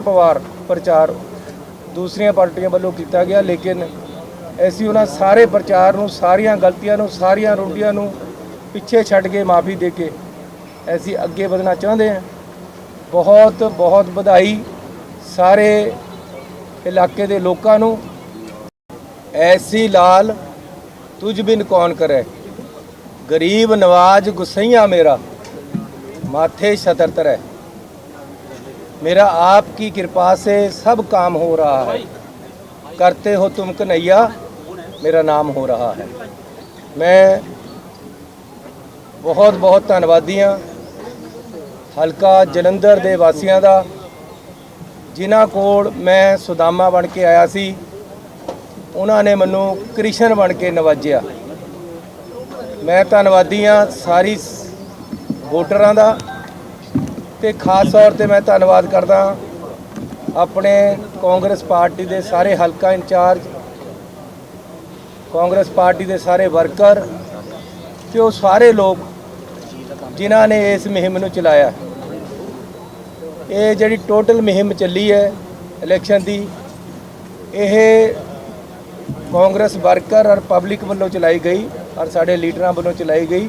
ਪਵਾਰ ਪ੍ਰਚਾਰ ਦੂਸਰੀਆਂ ਪਾਰਟੀਆਂ ਵੱਲੋਂ ਕੀਤਾ ਗਿਆ, ਲੇਕਿਨ ਐਸੀ ਉਹਨਾਂ ਸਾਰੇ ਪ੍ਰਚਾਰ ਨੂੰ, ਸਾਰੀਆਂ ਗਲਤੀਆਂ ਨੂੰ, ਸਾਰੀਆਂ ਰੋਟੀਆਂ ਨੂੰ ਪਿੱਛੇ ਛੱਡ ਕੇ ਮਾਫੀ ਦੇ ਕੇ ਐਸੀ ਅੱਗੇ ਵਧਣਾ ਚਾਹੁੰਦੇ ਹਾਂ। ਬਹੁਤ ਬਹੁਤ ਵਧਾਈ ਸਾਰੇ ਇਲਾਕੇ ਦੇ ਲੋਕਾਂ ਨੂੰ। ਐਸੀ ਲਾਲ ਤੁਝ ਬਿਨ ਕੌਣ ਕਰੇ? ਗਰੀਬ ਨਵਾਜ ਗੁਸਈਆ ਮੇਰਾ, ਮਾਥੇ ਛਤਰ ਤਰੇ। मेरा आपकी कृपा से सब काम हो रहा है करते हो तुम कन्हैया मेरा नाम हो रहा है मैं ਬਹੁਤ ਬਹੁਤ ਧੰਨਵਾਦੀ ਹਾਂ ਹਲਕਾ ਜਲੰਧਰ ਦੇ ਵਾਸੀਆਂ ਦਾ ਜਿਨ੍ਹਾਂ ਕੋਲ ਮੈਂ ਸੁਦਾਮਾ ਬਣ ਕੇ ਆਇਆ ਸੀ ਉਹਨਾਂ ਨੇ ਮੈਨੂੰ ਕ੍ਰਿਸ਼ਨ ਬਣ ਕੇ ਨਵਾਜਿਆ ਮੈਂ ਧੰਨਵਾਦੀ ਹਾਂ ਸਾਰੀ ਵੋਟਰਾਂ ਦਾ ਤੇ ਖਾਸ ਤੌਰ ਤੇ ਮੈਂ ਧੰਨਵਾਦ ਕਰਦਾ ਆਪਣੇ ਕਾਂਗਰਸ ਪਾਰਟੀ ਦੇ ਸਾਰੇ ਹਲਕਾ ਇੰਚਾਰਜ, ਕਾਂਗਰਸ ਪਾਰਟੀ ਦੇ ਸਾਰੇ ਵਰਕਰ ਤੇ ਉਹ ਸਾਰੇ ਲੋਕ ਜਿਨ੍ਹਾਂ ਨੇ ਇਸ ਮੁਹਿੰਮ ਨੂੰ ਚਲਾਇਆ। ਇਹ ਜਿਹੜੀ ਟੋਟਲ ਮੁਹਿੰਮ ਚੱਲੀ ਹੈ ਇਲੈਕਸ਼ਨ ਦੀ, ਇਹ ਕਾਂਗਰਸ ਵਰਕਰ ਔਰ ਪਬਲਿਕ ਵੱਲੋਂ ਚਲਾਈ ਗਈ ਔਰ ਸਾਡੇ ਲੀਡਰਾਂ ਵੱਲੋਂ ਚਲਾਈ ਗਈ।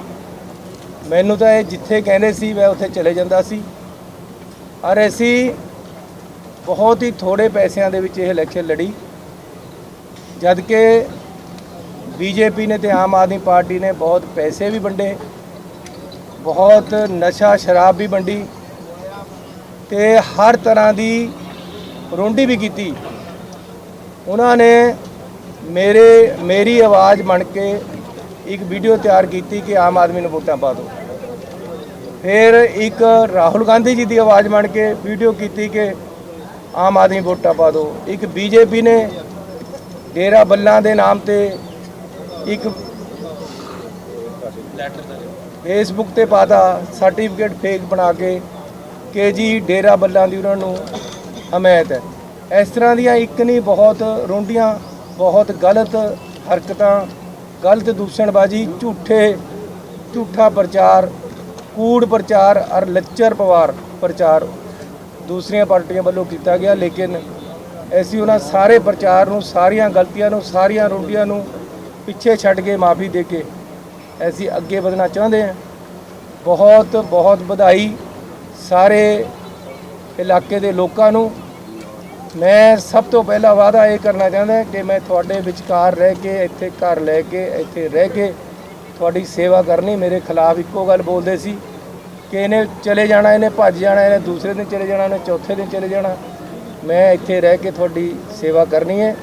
ਮੈਨੂੰ ਤਾਂ ਇਹ ਜਿੱਥੇ ਕਹਿੰਦੇ ਸੀ ਮੈਂ ਉੱਥੇ ਚਲੇ ਜਾਂਦਾ ਸੀ। ਔਰ ਅਸੀਂ ਬਹੁਤ ਹੀ ਥੋੜੇ ਪੈਸਿਆਂ ਦੇ ਵਿੱਚ ਇਹ ਇਲੈਕਸ਼ਨ ਲੜੀ। ਜਦ ਕਿ ਬੀਜੇਪੀ ਨੇ ਤੇ ਆਮ ਆਦਮੀ ਪਾਰਟੀ ਨੇ ਬਹੁਤ ਪੈਸੇ ਵੀ ਵੰਡੇ, ਬਹੁਤ ਨਸ਼ਾ ਸ਼ਰਾਬ ਵੀ ਵੰਡੀ ਤੇ ਹਰ ਤਰ੍ਹਾਂ ਦੀ ਰੋਂਡੀ ਵੀ ਕੀਤੀ। ਉਹਨਾਂ ਨੇ ਮੇਰੇ, ਮੇਰੀ ਆਵਾਜ਼ ਬਣ ਕੇ ਇੱਕ ਵੀਡੀਓ ਤਿਆਰ ਕੀਤੀ ਕਿ ਆਮ ਆਦਮੀ ਨੂੰ ਵੋਟਾਂ ਪਾ ਦਿਓ। ਫਿਰ ਇੱਕ ਰਾਹੁਲ ਗਾਂਧੀ ਜੀ ਦੀ ਆਵਾਜ਼ ਬਣ ਕੇ ਵੀਡੀਓ ਕੀਤੀ ਕਿ ਆਮ ਆਦਮੀ ਵੋਟਾਂ ਪਾ ਦਿਓ। ਇੱਕ ਬੀਜੇਪੀ ਨੇ ਡੇਰਾ ਬੱਲਾਂ ਦੇ ਨਾਮ ਤੇ ਇੱਕ ਫੇਸਬੁੱਕ ਤੇ ਪਾਤਾ ਸਰਟੀਫਿਕੇਟ ਫੇਕ ਬਣਾ ਕੇ ਕਿ ਜੀ ਡੇਰਾ ਬੱਲਾਂ ਦੀ ਉਹਨਾਂ ਨੂੰ ਹਮਾਇਤ ਹੈ। ਇਸ ਤਰ੍ਹਾਂ ਦੀਆਂ ਇੱਕ ਨਹੀਂ, ਬਹੁਤ ਰੋਂਡੀਆਂ, ਬਹੁਤ ਗਲਤ ਹਰਕਤਾਂ, ਗਲਤ ਦੂਸ਼ਣਬਾਜ਼ੀ, ਝੂਠੇ, ਝੂਠਾ ਪ੍ਰਚਾਰ ਕੂੜ ਪ੍ਰਚਾਰ ਔਰ ਲੱਚਰ ਪਵਾਰ ਪ੍ਰਚਾਰ ਦੂਸਰੀਆਂ ਪਾਰਟੀਆਂ ਵੱਲੋਂ ਕੀਤਾ ਗਿਆ, ਲੇਕਿਨ ਅਸੀਂ ਉਹਨਾਂ ਸਾਰੇ ਪ੍ਰਚਾਰ ਨੂੰ, ਸਾਰੀਆਂ ਗਲਤੀਆਂ ਨੂੰ, ਸਾਰੀਆਂ ਰੁੰਡੀਆਂ ਨੂੰ ਪਿੱਛੇ ਛੱਡ ਕੇ ਮਾਫੀ ਦੇ ਕੇ ਅਸੀਂ ਅੱਗੇ ਵਧਣਾ ਚਾਹੁੰਦੇ ਹਾਂ। ਬਹੁਤ ਬਹੁਤ ਵਧਾਈ ਸਾਰੇ ਇਲਾਕੇ ਦੇ ਲੋਕਾਂ ਨੂੰ। ਮੈਂ ਸਭ ਤੋਂ ਪਹਿਲਾ ਵਾਅਦਾ ਇਹ ਕਰਨਾ ਚਾਹੁੰਦਾ ਕਿ ਮੈਂ ਤੁਹਾਡੇ ਵਿਚਕਾਰ ਰਹਿ ਕੇ, ਇੱਥੇ ਘਰ ਲੈ ਕੇ, ਇੱਥੇ ਰਹਿ ਕੇ ਤੁਹਾਡੀ ਸੇਵਾ ਕਰਨੀ, ਮੇਰੇ ਖਿਲਾਫ ਇੱਕੋ ਗੱਲ ਬੋਲਦੇ ਸੀ ਕਿ ਇਹਨੇ ਚਲੇ ਜਾਣਾ, ਇਹਨੇ ਭੱਜ ਜਾਣਾ, ਇਹਨੇ ਦੂਸਰੇ ਦਿਨ ਚਲੇ ਜਾਣਾ, ਇਹਨੇ ਚੌਥੇ ਦਿਨ ਚਲੇ ਜਾਣਾ। ਮੈਂ ਇੱਥੇ ਰਹਿ ਕੇ ਤੁਹਾਡੀ ਸੇਵਾ ਕਰਨੀ ਹੈ।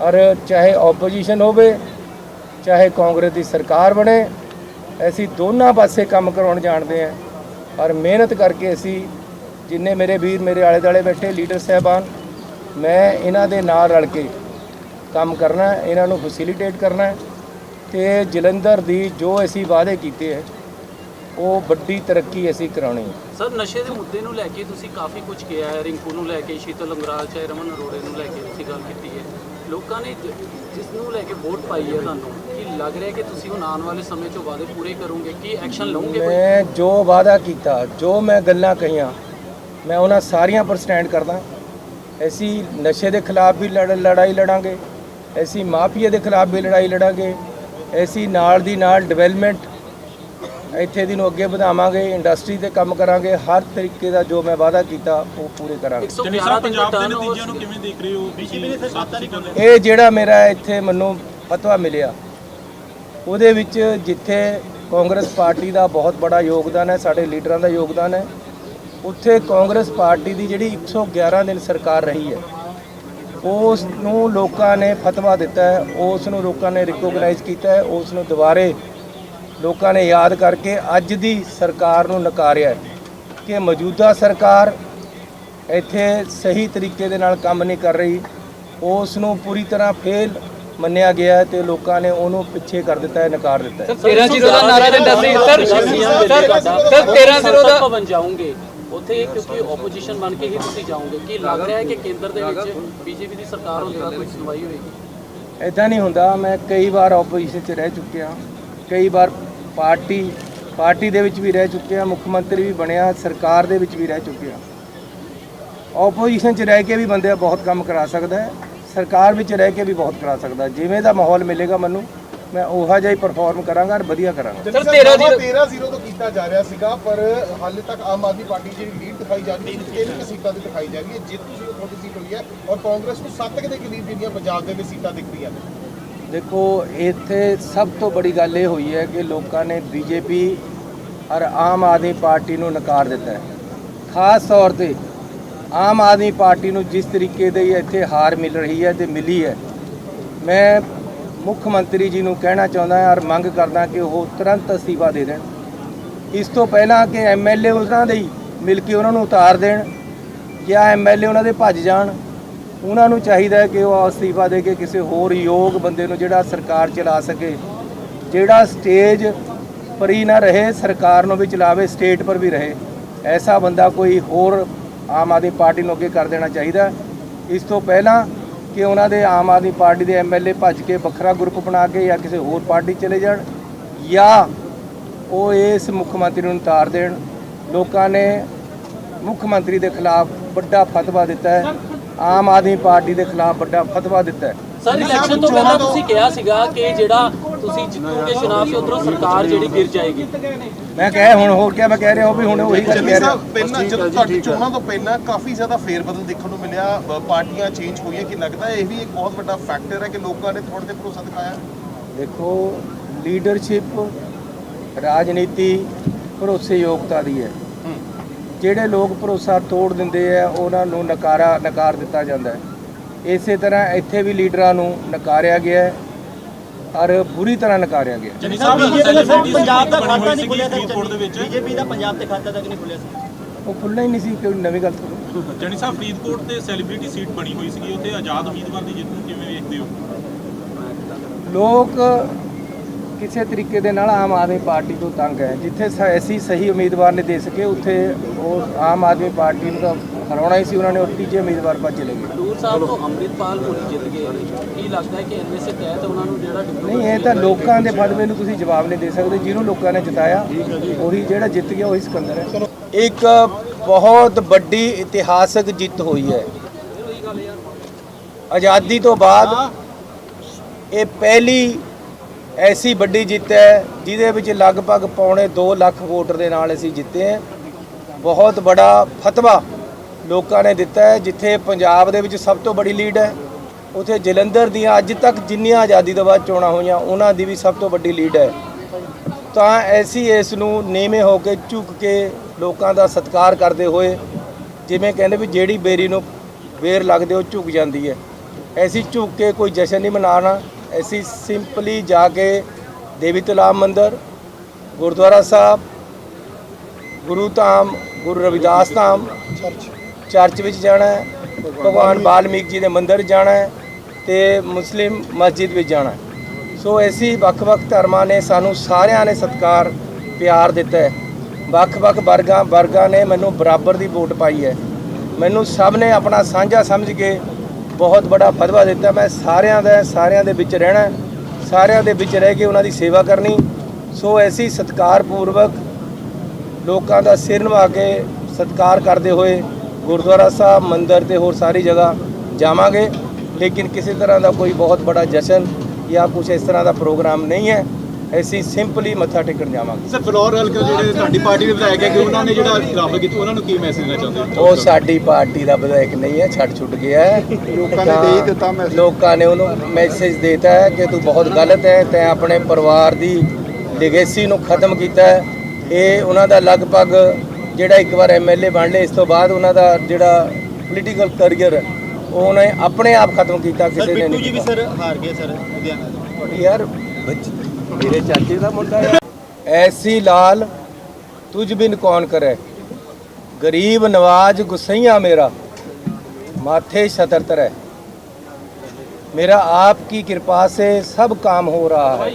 ਔਰ ਚਾਹੇ ਆਪੋਜੀਸ਼ਨ ਹੋਵੇ, ਚਾਹੇ ਕਾਂਗਰਸ ਦੀ ਸਰਕਾਰ ਬਣੇ, ਅਸੀਂ ਦੋਨਾਂ ਪਾਸੇ ਕੰਮ ਕਰਾਉਣ ਜਾਣਦੇ ਹਾਂ। ਔਰ ਮਿਹਨਤ ਕਰਕੇ ਅਸੀਂ ਜਿੰਨੇ ਮੇਰੇ ਵੀਰ ਮੇਰੇ ਆਲੇ ਦਾਲੇ ਬੈਠੇ, ਲੀਡਰ ਸਹਿਬਾਨ, ਮੈਂ ਇਹਨਾਂ ਦੇ ਨਾਲ ਰਲ ਕੇ ਕੰਮ ਕਰਨਾ, ਇਹਨਾਂ ਨੂੰ ਫੈਸਿਲਿਟੇਟ ਕਰਨਾ। ਤੇ ਜਲੰਧਰ ਦੀ ਜੋ ਅਸੀਂ ਵਾਅਦੇ ਕੀਤੇ ਹੈ ਉਹ ਵੱਡੀ ਤਰੱਕੀ ਅਸੀਂ ਕਰਾਉਣੀ ਹੈ। ਸਰ ਨਸ਼ੇ ਦੇ ਮੁੱਦੇ ਨੂੰ ਲੈ ਕੇ ਤੁਸੀਂ ਕਾਫੀ ਕੁਝ ਕਿਹਾ ਹੈ। ਰਿੰਕੂ ਨੂੰ ਲੈ ਕੇ ਸ਼ੀਤਲ ਅੰਗਰਾਜ ਚਾਹੇ ਰਮਨ ਅਰੋੜੇ ਨੂੰ ਲੈ ਕੇ ਤੁਸੀਂ ਗੱਲ ਕੀਤੀ ਹੈ। ਲੋਕਾਂ ਨੇ ਜਿਸ ਨੂੰ ਲੈ ਕੇ ਵੋਟ ਪਾਈ ਹੈ ਤੁਹਾਨੂੰ ਕੀ ਲੱਗ ਰਿਹਾ ਕਿ ਤੁਸੀਂ ਹੁਣ ਆਉਣ ਵਾਲੇ ਸਮੇਂ 'ਚ ਵਾਅਦੇ ਪੂਰੇ ਕਰੋਗੇ? ਕੀ ਐਕਸ਼ਨ ਲਓਗੇ ਮੈਂ ਜੋ ਵਾਅਦਾ ਕੀਤਾ ਜੋ ਮੈਂ ਗੱਲਾਂ ਕਹੀਆਂ ਮੈਂ ਉਹਨਾਂ ਸਾਰੀਆਂ ਪਰ ਸਟੈਂਡ ਕਰਦਾ। ਅਸੀਂ ਨਸ਼ੇ ਦੇ ਖਿਲਾਫ ਵੀ ਲੜ- ਲੜਾਈ ਲੜਾਂਗੇ ਅਸੀਂ ਮਾਫੀਆ ਦੇ ਖਿਲਾਫ ਵੀ ਲੜਾਈ ਲੜਾਂਗੇ। ਅਸੀਂ ਨਾਲ ਦੀ ਨਾਲ ਡਿਵੈਲਪਮੈਂਟ ਇੱਥੇ ਦੀ ਨੂੰ ਅੱਗੇ ਵਧਾਵਾਂਗੇ ਇੰਡਸਟਰੀ ਤੇ ਕੰਮ ਕਰਾਂਗੇ ਹਰ ਤਰੀਕੇ ਦਾ ਜੋ ਮੈਂ ਵਾਅਦਾ ਕੀਤਾ ਉਹ ਪੂਰੇ ਕਰਾਂਗੇ। 111 ਦਿਨ ਦਾ ਪੰਜਾਬ ਦੇ ਟਰਨ ਨਤੀਜਿਆਂ ਨੂੰ ਕਿਵੇਂ ਦੇਖ ਰਹੇ ਹੋ? ਬੀਜੇਪੀ ਨੇ ਸੱਤ ਸੀਟਾਂ ਦੇ ਇਹ ਜਿਹੜਾ ਮੇਰਾ ਇੱਥੇ ਮੈਨੂੰ ਫਤਵਾ ਮਿਲਿਆ ਉਹਦੇ ਵਿੱਚ ਜਿੱਥੇ ਕਾਂਗਰਸ ਪਾਰਟੀ ਦਾ ਬਹੁਤ ਬੜਾ ਯੋਗਦਾਨ ਹੈ ਸਾਡੇ ਲੀਡਰਾਂ ਦਾ ਯੋਗਦਾਨ ਹੈ ਉੱਥੇ ਕਾਂਗਰਸ ਪਾਰਟੀ ਦੀ ਜਿਹੜੀ 111 ਦਿਨ ਸਰਕਾਰ ਰਹੀ ਹੈ। ਉਸ ਨੂੰ ਲੋਕਾਂ ਨੇ ਫਤਵਾ ਦਿੱਤਾ ਹੈ ਉਸ ਨੂੰ ਲੋਕਾਂ ਨੇ ਰਿਕੋਗਨਾਈਜ਼ ਕੀਤਾ ਹੈ ਉਸ ਨੂੰ ਦੁਬਾਰੇ ਲੋਕਾਂ ਨੇ ਯਾਦ ਕਰਕੇ ਅੱਜ ਦੀ ਸਰਕਾਰ ਨੂੰ ਨਕਾਰਿਆ ਕਿ ਮੌਜੂਦਾ ਸਰਕਾਰ ਇੱਥੇ ਸਹੀ ਤਰੀਕੇ ਦੇ ਨਾਲ ਕੰਮ ਨਹੀਂ ਕਰ ਰਹੀ ਉਸ ਨੂੰ ਪੂਰੀ ਤਰ੍ਹਾਂ ਫੇਲ ਮੰਨਿਆ ਗਿਆ ਹੈ ਤੇ ਲੋਕਾਂ ਨੇ ਉਹਨੂੰ ਪਿੱਛੇ ਕਰ ਦਿੱਤਾ ਹੈ ਨਕਾਰ ਦਿੱਤਾ ਹੈ 13 ਜ਼ੀਰੋ ਦਾ ਨਾਰਾ ਦਿੰਦਾ ਸੀ ਸਰ ਸਰ 13 ਜ਼ੀਰੋ ਦਾ ਭਵਨ ਜਾਓਗੇ ਉੱਥੇ ਕਿਉਂਕਿ ਆਪੋਜੀਸ਼ਨ ਬਣ ਕੇ ਹੀ ਤੁਸੀਂ ਜਾਓਗੇ। ਕੀ ਲੱਗ ਰਿਹਾ ਹੈ ਕਿ ਕੇਂਦਰ ਦੇ ਵਿੱਚ ਬੀਜੇਪੀ ਦੀ ਸਰਕਾਰ ਹੁੰਦੀ ਤਾਂ ਕੋਈ ਸੁਣਵਾਈ ਹੋਏਗੀ? ਇਦਾਂ ਨਹੀਂ ਹੁੰਦਾ। ਮੈਂ ਕਈ ਵਾਰ ਆਪੋਜੀਸ਼ਨ 'ਚ ਰਹਿ ਚੁੱਕਿਆ। ਕਈ ਵਾਰ ਪਾਰਟੀ ਪਾਰਟੀ ਦੇ ਵਿੱਚ ਵੀ ਰਹਿ ਚੁੱਕਿਆ। ਮੁੱਖ ਮੰਤਰੀ ਵੀ ਬਣਿਆ, ਸਰਕਾਰ ਦੇ ਵਿੱਚ ਵੀ ਰਹਿ ਚੁੱਕਿਆ। ਆਪੋਜੀਸ਼ਨ 'ਚ ਰਹਿ ਕੇ ਵੀ ਬੰਦੇ ਬਹੁਤ ਕੰਮ ਕਰਾ ਸਕਦਾ ਹੈ। ਸਰਕਾਰ ਵਿੱਚ ਰਹਿ ਕੇ ਵੀ ਬਹੁਤ ਕਰਾ ਸਕਦਾ ਜਿਵੇਂ ਦਾ ਮਾਹੌਲ ਮਿਲੇਗਾ ਮੈਨੂੰ ਮੈਂ ਉਹੋ ਜਿਹਾ ਹੀ ਪਰਫਾਰਮ ਕਰਾਂਗਾ ਔਰ ਵਧੀਆ ਕਰਾਂਗਾ। ਸਰ 13 ਦੀ 13 0 ਤੋਂ ਕੀਤਾ ਜਾ ਰਿਹਾ ਸੀਗਾ ਪਰ ਹਾਲੇ ਤੱਕ ਆਮ ਆਦਮੀ ਪਾਰਟੀ ਜਿਹੜੀ ਲੀਡ ਦਿਖਾਈ ਜਾ ਰਹੀ ਹੈ ਤਿੰਨ ਕੁ ਸੀਟਾਂ ਤੇ ਦਿਖਾਈ ਜਾ ਰਹੀ ਹੈ? ਜਿੱਤ ਤੁਸੀਂ ਤੁਹਾਡੀ ਸੀਟ ਹੋਈ ਹੈ ਔਰ ਕਾਂਗਰਸ ਨੂੰ 7 ਦੇ ਕਰੀਬ ਜਿਹੜੀਆਂ ਪੰਜਾਬ ਦੇ ਵਿੱਚ ਸੀਟਾਂ ਦਿਖ ਰਹੀਆਂ ਨੇ। ਦੇਖੋ ਇੱਥੇ ਸਭ ਤੋਂ ਬੜੀ ਗੱਲ ਇਹ ਹੋਈ ਹੈ ਕਿ ਲੋਕਾਂ ਨੇ ਬੀਜੇਪੀ ਔਰ ਆਮ ਆਦਮੀ ਪਾਰਟੀ ਨੂੰ ਨਕਾਰ ਦਿੱਤਾ ਹੈ। ਖਾਸ ਤੌਰ ਤੇ ਆਮ ਆਦਮੀ ਪਾਰਟੀ ਨੂੰ ਜਿਸ ਤਰੀਕੇ ਦੀ ਇੱਥੇ ਹਾਰ ਮਿਲ ਰਹੀ ਹੈ ਤੇ ਮਿਲੀ ਹੈ ਮੈਂ ਮੁੱਖ ਮੰਤਰੀ ਜੀ ਨੂੰ ਕਹਿਣਾ ਚਾਹੁੰਦਾ ਹਾਂ ਔਰ ਮੰਗ ਕਰਦਾ ਕਿ ਉਹ ਤੁਰੰਤ ਅਸਤੀਫਾ ਦੇ ਦੇਣ। ਇਸ ਤੋਂ ਪਹਿਲਾਂ ਕਿ ਐਮਐਲਏ ਉਹਨਾਂ ਦੇ ਹੀ ਮਿਲ ਕੇ ਉਹਨਾਂ ਨੂੰ ਉਤਾਰ ਦੇਣ ਜਾਂ ਐਮਐਲਏ ਉਹਨਾਂ ਦੇ ਭੱਜ ਜਾਣ। ਉਹਨਾਂ ਨੂੰ ਚਾਹੀਦਾ ਕਿ ਉਹ ਅਸਤੀਫਾ ਦੇ ਕੇ ਕਿਸੇ ਹੋਰ ਯੋਗ ਬੰਦੇ ਨੂੰ ਜਿਹੜਾ ਸਰਕਾਰ ਚਲਾ ਸਕੇ। ਜਿਹੜਾ ਸਟੇਜ ਪਰ ਹੀ ਨਾ ਰਹੇ, ਸਰਕਾਰ ਨੂੰ ਵੀ ਚਲਾਵੇ, ਸਟੇਟ ਪਰ ਵੀ ਰਹੇ। ਐਸਾ ਬੰਦਾ ਕੋਈ ਹੋਰ ਆਮ ਆਦਮੀ ਪਾਰਟੀ ਨੂੰ ਅੱਗੇ ਕਰ ਦੇਣਾ ਚਾਹੀਦਾ। ਇਸ ਤੋਂ ਪਹਿਲਾਂ ਕਿ ਉਹਨਾਂ ਦੇ ਆਮ ਆਦਮੀ ਪਾਰਟੀ ਦੇ ਐਮਐਲਏ ਭੱਜ ਕੇ ਵੱਖਰਾ ਗਰੁੱਪ ਬਣਾ ਕੇ ਜਾਂ ਕਿਸੇ ਹੋਰ ਪਾਰਟੀ ਚਲੇ ਜਾਣ ਜਾਂ ਉਹ ਇਸ ਮੁੱਖ ਮੰਤਰੀ ਨੂੰ ਉਤਾਰ ਦੇਣ। ਲੋਕਾਂ ਨੇ ਮੁੱਖ ਮੰਤਰੀ ਦੇ ਖਿਲਾਫ ਵੱਡਾ ਫਤਵਾ ਦਿੱਤਾ ਹੈ। ਆਮ ਆਦਮੀ ਪਾਰਟੀ ਦੇ ਖਿਲਾਫ ਵੱਡਾ ਫਤਵਾ ਦਿੱਤਾ ਹੈ। ਸਰ ਇਲੈਕਸ਼ਨ ਤੋਂ ਪਹਿਲਾਂ ਤੁਸੀਂ ਕਿਹਾ ਸੀਗਾ ਕਿ ਜਿਹੜਾ ਤੁਸੀਂ ਜਿੱਤੋਗੇ ਚੁਣਾਵ ਸੀ ਉਧਰੋਂ ਸਰਕਾਰ ਜਿਹੜੀ ਗਿਰ ਜਾਏਗੀ। ਮੈਂ ਕਹੇ ਹੁਣ ਹੋਰ ਕਿਆ ਮੈਂ ਕਹਿ ਰਿਹਾ ਹਾਂ ਵੀ ਹੁਣ ਉਹੀ ਗੱਲ ਕਹਿ ਰਿਹਾ। ਸਾਹਿਬ ਪਹਿਲਾਂ ਜਦੋਂ ਤੁਹਾਡੀ ਚੋਣਾਂ ਤੋਂ ਪਹਿਲਾਂ ਕਾਫੀ ਜ਼ਿਆਦਾ ਫੇਰਬਦਲ ਦੇਖਣ ਨੂੰ ਮਿਲਿਆ ਬ- ਪਾਰਟੀਆਂ ਚੇਂਜ ਹੋਈਆਂ ਕਿ ਲੱਗਦਾ ਇਹ ਵੀ ਇੱਕ ਬਹੁਤ ਵੱਡਾ ਫੈਕਟਰ ਹੈ ਕਿ ਲੋਕਾਂ ਨੇ ਥੋੜੇ ਤੇ ਭਰੋਸਾ ਦਿਖਾਇਆ? ਦੇਖੋ ਲੀਡਰਸ਼ਿਪ ਰਾਜਨੀਤੀ ਭਰੋਸੇਯੋਗਤਾ ਦੀ ਹੈ। ਜਿਹੜੇ ਲੋਕ ਭਰੋਸਾ ਤੋੜ ਦਿੰਦੇ ਆ ਉਹਨਾਂ ਨੂੰ ਨਕਾਰਾ ਨਕਾਰ ਦਿੱਤਾ ਜਾਂਦਾ ਹੈ। ਇਸੇ ਤਰ੍ਹਾਂ ਇੱਥੇ ਵੀ ਲੀਡਰਾਂ ਨੂੰ ਨਕਾਰਿਆ ਗਿਆ ਹੈ। ਔਰ ਬੁਰੀ ਤਰ੍ਹਾਂ ਨਕਾਰਿਆ ਗਿਆ। ਜਨੀ ਪੰਜਾਬ ਦਾ ਖਾਤਾ ਨਹੀਂ ਖੁੱਲਿਆ ਫਰੀਦਕੋਟ ਦੇ ਵਿੱਚ ਬੀਜੇਪੀ ਦਾ ਪੰਜਾਬ ਤੇ ਖਾਤਾ ਤੱਕ ਨਹੀਂ ਖੁੱਲਿਆ ਸੀ। ਉਹ ਖੁੱਲ੍ਹਣਾ ਹੀ ਨਹੀਂ ਸੀ ਕੋਈ ਨਵੀਂ ਗੱਲ ਤੋਂ। ਜਨੀ ਸਾਹਿਬ ਫਰੀਦਕੋਟ ਤੇ ਸੈਲੀਬ੍ਰਿਟੀ ਸੀਟ ਬਣੀ ਹੋਈ ਸੀਗੀ ਉੱਥੇ ਆਜ਼ਾਦ ਉਮੀਦਵਾਰ ਦੀ ਜਿੱਤ ਨੂੰ ਕਿਵੇਂ ਵੇਖਦੇ ਹੋ? ਲੋਕ ਕਿਸੇ ਤਰੀਕੇ ਦੇ ਨਾਲ ਆਮ ਆਦਮੀ ਪਾਰਟੀ ਤੋਂ ਤੰਗ ਹੈ। ਜਿੱਥੇ ਐਸੀ ਸਹੀ ਉਮੀਦਵਾਰ ਨੇ ਦੇ ਸਕੇ ਉੱਥੇ ਉਹ ਆਮ ਆਦਮੀ ਪਾਰਟੀ ਨੂੰ ਤਾਂ ਹਰਾਉਣਾ ਹੀ ਸੀ ਉਹਨਾਂ ਨੇ ਉਹ ਤੀਜੇ ਉਮੀਦਵਾਰ ਪਰ ਚਲੇ ਗਏ। ਦੂਰ ਸਾਹਿਬ ਤੋਂ ਅੰਮ੍ਰਿਤਪਾਲ ਹੋਣੀ ਜਿੱਤ ਗਏ। ਕੀ ਲੱਗਦਾ ਹੈ ਕਿ ਐਨਐਸਏ ਤਹਿਤ ਉਹਨਾਂ ਨੂੰ ਜਿਹੜਾ ਨਹੀਂ ਇਹ ਤਾਂ ਲੋਕਾਂ ਦੇ ਫਤਵੇ ਨੂੰ ਤੁਸੀਂ ਜਵਾਬ ਨਹੀਂ ਦੇ ਸਕਦੇ। ਜਿਹਨੂੰ ਲੋਕਾਂ ਨੇ ਜਿਤਾਇਆ ਉਹੀ ਜਿਹੜਾ ਜਿੱਤ ਗਿਆ ਉਹੀ ਸਿਕੰਦਰ ਹੈ। ਇੱਕ ਬਹੁਤ ਵੱਡੀ ਇਤਿਹਾਸਕ ਜਿੱਤ ਹੋਈ ਹੈ। ਆਜ਼ਾਦੀ ਤੋਂ ਬਾਅਦ ਇਹ ਪਹਿਲੀ ਐਸੀ ਵੱਡੀ ਜਿੱਤ ਹੈ ਜਿਹਦੇ ਵਿੱਚ ਲਗਭਗ ਪੌਣੇ 2 ਲੱਖ ਵੋਟਰ ਦੇ ਨਾਲ ਅਸੀਂ ਜਿੱਤੇ ਹਾਂ। ਬਹੁਤ ਬੜਾ ਫਤਵਾ ਲੋਕਾਂ ਨੇ ਦਿੱਤਾ ਹੈ, ਜਿੱਥੇ ਪੰਜਾਬ ਦੇ ਵਿੱਚ ਸਭ ਤੋਂ ਬੜੀ ਲੀਡ ਹੈ। ਉਥੇ ਜਲੰਧਰ ਦੀਆਂ ਅੱਜ ਤੱਕ ਜਿੰਨੀਆਂ ਆਜ਼ਾਦੀ ਤੋਂ ਬਾਅਦ ਚੋਣਾਂ ਹੋਈਆਂ, ਉਹਨਾਂ ਦੀ ਵੀ ਸਭ ਤੋਂ ਵੱਡੀ ਲੀਡ ਹੈ। ਤਾਂ ਐਸੀ ਇਸ ਨੂੰ ਨੀਵੇਂ ਹੋ ਕੇ ਝੁਕ ਕੇ ਲੋਕਾਂ ਦਾ ਸਤਿਕਾਰ ਕਰਦੇ ਹੋਏ, ਜਿਵੇਂ ਕਹਿੰਦੇ ਵੀ ਜਿਹੜੀ ਬੇਰੀ ਨੂੰ ਵੇਰ ਲੱਗਦੇ ਉਹ ਝੁਕ ਜਾਂਦੀ ਹੈ। ਐਸੀ ਝੁਕ ਕੇ ਕੋਈ ਜਸ਼ਨ ਨਹੀਂ ਮਨਾਉਣਾ, ਐਸੀ ਸਿੰਪਲੀ ਜਾ ਕੇ ਦੇਵੀ ਤਲਾਬ ਮੰਦਰ, ਗੁਰਦੁਆਰਾ ਸਾਹਿਬ, ਗੁਰੂ ਧਾਮ, ਗੁਰੂ ਰਵਿਦਾਸ ਧਾਮ ਚਰਚ ਚਰਚ ਵਿੱਚ ਜਾਣਾ ਹੈ, ਭਗਵਾਨ ਬਾਲਮੀਕ ਜੀ ਦੇ ਮੰਦਿਰ ਜਾਣਾ ਹੈ ਤੇ ਮੁਸਲਿਮ ਮਸਜਿਦ ਵਿੱਚ ਜਾਣਾ ਸੋ ਐਸੀ ਵੱਖ-ਵੱਖ ਧਰਮਾਂ ਨੇ ਸਾਨੂੰ ਸਾਰਿਆਂ ਨੇ ਸਤਿਕਾਰ, ਪਿਆਰ ਦਿੱਤਾ ਹੈ। ਵੱਖ-ਵੱਖ ਵਰਗਾਂ ਵਰਗਾਂ ਨੇ ਮੈਨੂੰ ਬਰਾਬਰ ਦੀ ਵੋਟ ਪਾਈ ਹੈ। ਮੈਨੂੰ ਸਭ ਨੇ ਆਪਣਾ ਸਾਂਝਾ ਸਮਝ ਕੇ ਬਹੁਤ ਬੜਾ ਫਤਵਾ ਦਿੱਤਾ। ਮੈਂ ਸਾਰਿਆਂ ਦਾ, ਸਾਰਿਆਂ ਦੇ ਵਿੱਚ ਰਹਿਣਾ ਸਾਰਿਆਂ ਦੇ ਵਿੱਚ ਰਹਿ ਕੇ ਉਹਨਾਂ ਦੀ ਸੇਵਾ ਕਰਨੀ। ਸੋ ਐਸੀ ਸਤਿਕਾਰਪੂਰਵਕ ਲੋਕਾਂ ਦਾ ਸਿਰ ਨਿਭਾ ਕੇ ਸਤਿਕਾਰ ਕਰਦੇ ਹੋਏ ਗੁਰਦੁਆਰਾ ਸਾਹਿਬ ਮੰਦਿਰ ਤੇ ਹੋਰ ਸਾਰੀ ਜਗ੍ਹਾ ਜਾਵਾਂਗੇ। ਲੇਕਿਨ ਕਿਸੇ ਤਰ੍ਹਾਂ ਦਾ ਕੋਈ ਬਹੁਤ ਬੜਾ ਜਸ਼ਨ ਜਾਂ ਕੁਝ ਇਸ ਤਰ੍ਹਾਂ ਦਾ ਪ੍ਰੋਗਰਾਮ ਨਹੀਂ ਹੈ। ਅਸੀਂ ਸਿੰਪਲੀ ਮੱਥਾ ਟੇਕਣ ਜਾਵਾਂਗੇ। ਸਰ ਫਲੋਰ ਹਲਕਾ ਜਿਹੜੇ ਤੁਹਾਡੀ ਪਾਰਟੀ ਦੇ ਵਿਧਾਇਕ ਹੈ ਕਿ ਉਹਨਾਂ ਨੇ ਜਿਹੜਾ ਰਾਫਲ ਕੀਤਾ ਉਹਨਾਂ ਨੂੰ ਕੀ ਮੈਸੇਜ ਦੇਣਾ ਚਾਹੁੰਦੇ ਹੋ? ਉਹ ਸਾਡੀ ਪਾਰਟੀ ਦਾ ਵਿਧਾਇਕ ਨਹੀਂ ਹੈ ਛੱਡ ਛੁੱਟ ਗਿਆ ਹੈ। ਲੋਕਾਂ ਨੇ ਦੇ ਦਿੱਤਾ ਮੈਸੇਜ ਲੋਕਾਂ ਨੇ ਉਹਨੂੰ ਮੈਸੇਜ ਦਿੱਤਾ ਹੈ ਕਿ ਤੂੰ ਬਹੁਤ ਗਲਤ ਹੈ ਤੈਂ ਆਪਣੇ ਪਰਿਵਾਰ ਦੀ ਲੈਗੇਸੀ ਨੂੰ ਖਤਮ ਕੀਤਾ ਹੈ। ਇਹ ਉਹਨਾਂ ਦਾ ਲਗਭਗ ਜਿਹੜਾ ਇੱਕ ਵਾਰ ਐਮਐਲਏ ਬਣ ਲਏ ਇਸ ਤੋਂ ਬਾਅਦ ਉਹਨਾਂ ਦਾ ਜਿਹੜਾ ਪੋਲੀਟੀਕਲ ਕੈਰੀਅਰ ਉਹ ਉਹਨੇ ਆਪਣੇ ਆਪ ਖਤਮ ਕੀਤਾ ਸਰ ਕਿਸੇ ਨੇ ਬਿੱਟੂ ਜੀ ਨਹੀਂ ਵੀ ਸਰ ਹਾਰ ਗਏ ਸਰ ਲੁਧਿਆਣਾ ਤੋਂ ਯਾਰ ਬੱਚ- ਮੇਰੇ ਚਾਚੇ ਦਾ ਮੁੰਡਾ ਹੈ ਐਸੀ ਲਾਲ ਤੁਝ ਬਿਨ ਕੌਣ ਕਰੇ ਗਰੀਬ ਨਵਾਜ ਗੁਸਈਆ ਮੇਰਾ माथे छतर तरह मेरा आपकी कृपा से सब काम हो रहा है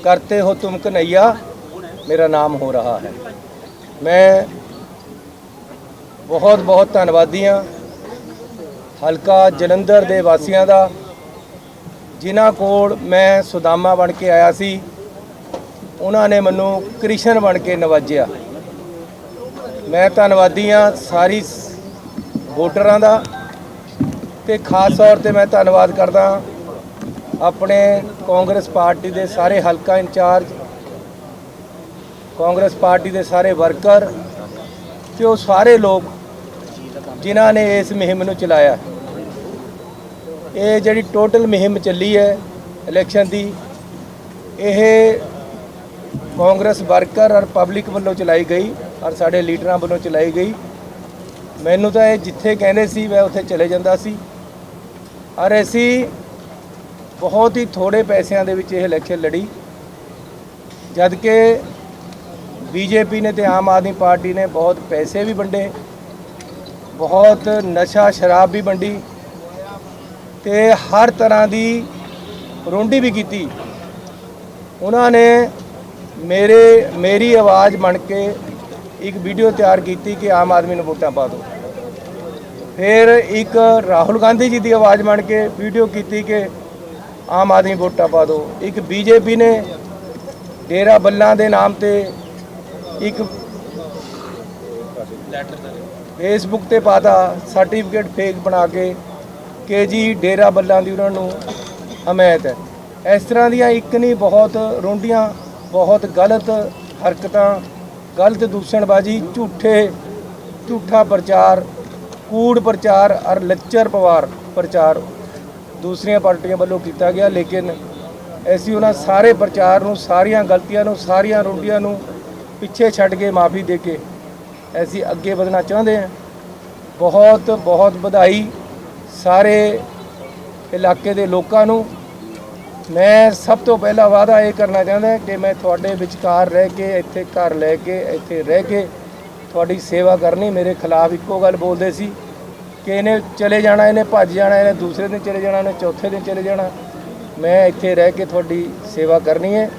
करते हो तुम कन्हैया मेरा नाम हो रहा है ਮੈਂ ਬਹੁਤ ਬਹੁਤ ਧੰਨਵਾਦੀ ਹਾਂ ਹਲਕਾ ਜਲੰਧਰ ਦੇ ਵਾਸੀਆਂ ਦਾ, ਜਿਨ੍ਹਾਂ ਕੋਲ ਮੈਂ ਸੁਦਾਮਾ ਬਣ ਕੇ ਆਇਆ ਸੀ। ਉਹਨਾਂ ਨੇ ਮੈਨੂੰ ਕ੍ਰਿਸ਼ਨ ਬਣ ਕੇ ਨਵਾਜਿਆ। ਮੈਂ ਧੰਨਵਾਦੀ ਹਾਂ ਸਾਰੀ ਵੋਟਰਾਂ ਦਾ ਤੇ ਖਾਸ ਤੌਰ ਤੇ ਮੈਂ ਧੰਨਵਾਦ ਕਰਦਾ ਆਪਣੇ ਕਾਂਗਰਸ ਪਾਰਟੀ ਦੇ ਸਾਰੇ ਹਲਕਾ ਇੰਚਾਰਜ ਕਾਂਗਰਸ ਪਾਰਟੀ ਦੇ ਸਾਰੇ ਵਰਕਰ ਤੇ ਉਹ ਸਾਰੇ ਲੋਕ ਜਿਨ੍ਹਾਂ ਨੇ ਇਸ ਮੁਹਿੰਮ ਨੂੰ ਚਲਾਇਆ। ਇਹ ਜਿਹੜੀ ਟੋਟਲ ਮੁਹਿੰਮ ਚੱਲੀ ਹੈ ਇਲੈਕਸ਼ਨ ਦੀ, ਇਹ ਕਾਂਗਰਸ ਵਰਕਰ ਔਰ ਪਬਲਿਕ ਵੱਲੋਂ ਚਲਾਈ ਗਈ ਔਰ ਸਾਡੇ ਲੀਡਰਾਂ ਵੱਲੋਂ ਚਲਾਈ ਗਈ। ਮੈਨੂੰ ਤਾਂ ਇਹ ਜਿੱਥੇ ਕਹਿੰਦੇ ਸੀ, ਮੈਂ ਉੱਥੇ ਚਲੇ ਜਾਂਦਾ ਸੀ। ਔਰ ਅਸੀਂ ਬਹੁਤ ਹੀ ਥੋੜੇ ਪੈਸਿਆਂ ਦੇ ਵਿੱਚ ਇਹ ਇਲੈਕਸ਼ਨ ਲੜੀ। ਜਦ ਕਿ ਬੀਜੇਪੀ ਨੇ ਤੇ ਆਮ ਆਦਮੀ ਪਾਰਟੀ ਨੇ ਬਹੁਤ ਪੈਸੇ ਵੀ ਵੰਡੇ, ਬਹੁਤ ਨਸ਼ਾ ਸ਼ਰਾਬ ਵੀ ਵੰਡੀ ਤੇ ਹਰ ਤਰ੍ਹਾਂ ਦੀ ਰੋਂਡੀ ਵੀ ਕੀਤੀ। ਉਹਨਾਂ ਨੇ ਮੇਰੇ, ਮੇਰੀ ਆਵਾਜ਼ ਬਣ ਕੇ ਇੱਕ ਵੀਡੀਓ ਤਿਆਰ ਕੀਤੀ ਕਿ ਆਮ ਆਦਮੀ ਨੂੰ ਵੋਟਾਂ ਪਾ ਦਿਓ। ਫਿਰ ਇੱਕ ਰਾਹੁਲ ਗਾਂਧੀ ਜੀ ਦੀ ਆਵਾਜ਼ ਬਣ ਕੇ ਵੀਡੀਓ ਕੀਤੀ ਕਿ ਆਮ ਆਦਮੀ ਵੋਟਾਂ ਪਾ ਦਿਓ। ਇੱਕ ਬੀਜੇਪੀ ਨੇ ਡੇਰਾ ਬੱਲਾਂ ਦੇ ਨਾਮ ਤੇ ਇੱਕ ਫੇਸਬੁੱਕ ਤੇ ਪਾਤਾ ਸਰਟੀਫਿਕੇਟ ਫੇਕ ਬਣਾ ਕੇ ਕਿ ਜੀ ਡੇਰਾ ਬੱਲਾਂ ਦੀ ਉਹਨਾਂ ਨੂੰ ਹਮਾਇਤ ਹੈ। ਇਸ ਤਰ੍ਹਾਂ ਦੀਆਂ ਇੱਕ ਨਹੀਂ, ਬਹੁਤ ਰੋਂਡੀਆਂ, ਬਹੁਤ ਗਲਤ ਹਰਕਤਾਂ, ਗਲਤ ਦੂਸ਼ਣਬਾਜ਼ੀ, ਝੂਠੇ, ਝੂਠਾ ਪ੍ਰਚਾਰ, ਕੂੜ ਪ੍ਰਚਾਰ ਔਰ ਲੱਚਰ ਪਵਾਰ ਪ੍ਰਚਾਰ ਦੂਸਰੀਆਂ ਪਾਰਟੀਆਂ ਵੱਲੋਂ ਕੀਤਾ ਗਿਆ, ਲੇਕਿਨ ਅਸੀਂ ਉਹਨਾਂ ਸਾਰੇ ਪ੍ਰਚਾਰ ਨੂੰ, ਸਾਰੀਆਂ ਗਲਤੀਆਂ ਨੂੰ, ਸਾਰੀਆਂ ਰੋਂਡੀਆਂ ਨੂੰ ਪਿੱਛੇ ਛੱਡ ਕੇ ਮਾਫੀ ਦੇ ਕੇ ਅਸੀਂ ਅੱਗੇ ਵਧਣਾ ਚਾਹੁੰਦੇ ਹਾਂ। ਬਹੁਤ ਬਹੁਤ ਵਧਾਈ ਸਾਰੇ ਇਲਾਕੇ ਦੇ ਲੋਕਾਂ ਨੂੰ। ਮੈਂ ਸਭ ਤੋਂ ਪਹਿਲਾ ਵਾਅਦਾ ਇਹ ਕਰਨਾ ਚਾਹੁੰਦਾ ਕਿ ਮੈਂ ਤੁਹਾਡੇ ਵਿਚਕਾਰ ਰਹਿ ਕੇ, ਇੱਥੇ ਘਰ ਲੈ ਕੇ, ਇੱਥੇ ਰਹਿ ਕੇ ਤੁਹਾਡੀ ਸੇਵਾ ਕਰਨੀ। ਮੇਰੇ ਖਿਲਾਫ ਇੱਕੋ ਗੱਲ ਬੋਲਦੇ ਸੀ ਕਿ ਇਹਨੇ ਚਲੇ ਜਾਣਾ, ਇਹਨੇ ਭੱਜ ਜਾਣਾ, ਇਹਨੇ ਦੂਸਰੇ ਦਿਨ ਚਲੇ ਜਾਣਾ, ਇਹਨੇ ਚੌਥੇ ਦਿਨ ਚਲੇ ਜਾਣਾ। ਮੈਂ ਇੱਥੇ ਰਹਿ ਕੇ ਤੁਹਾਡੀ ਸੇਵਾ ਕਰਨੀ ਹੈ।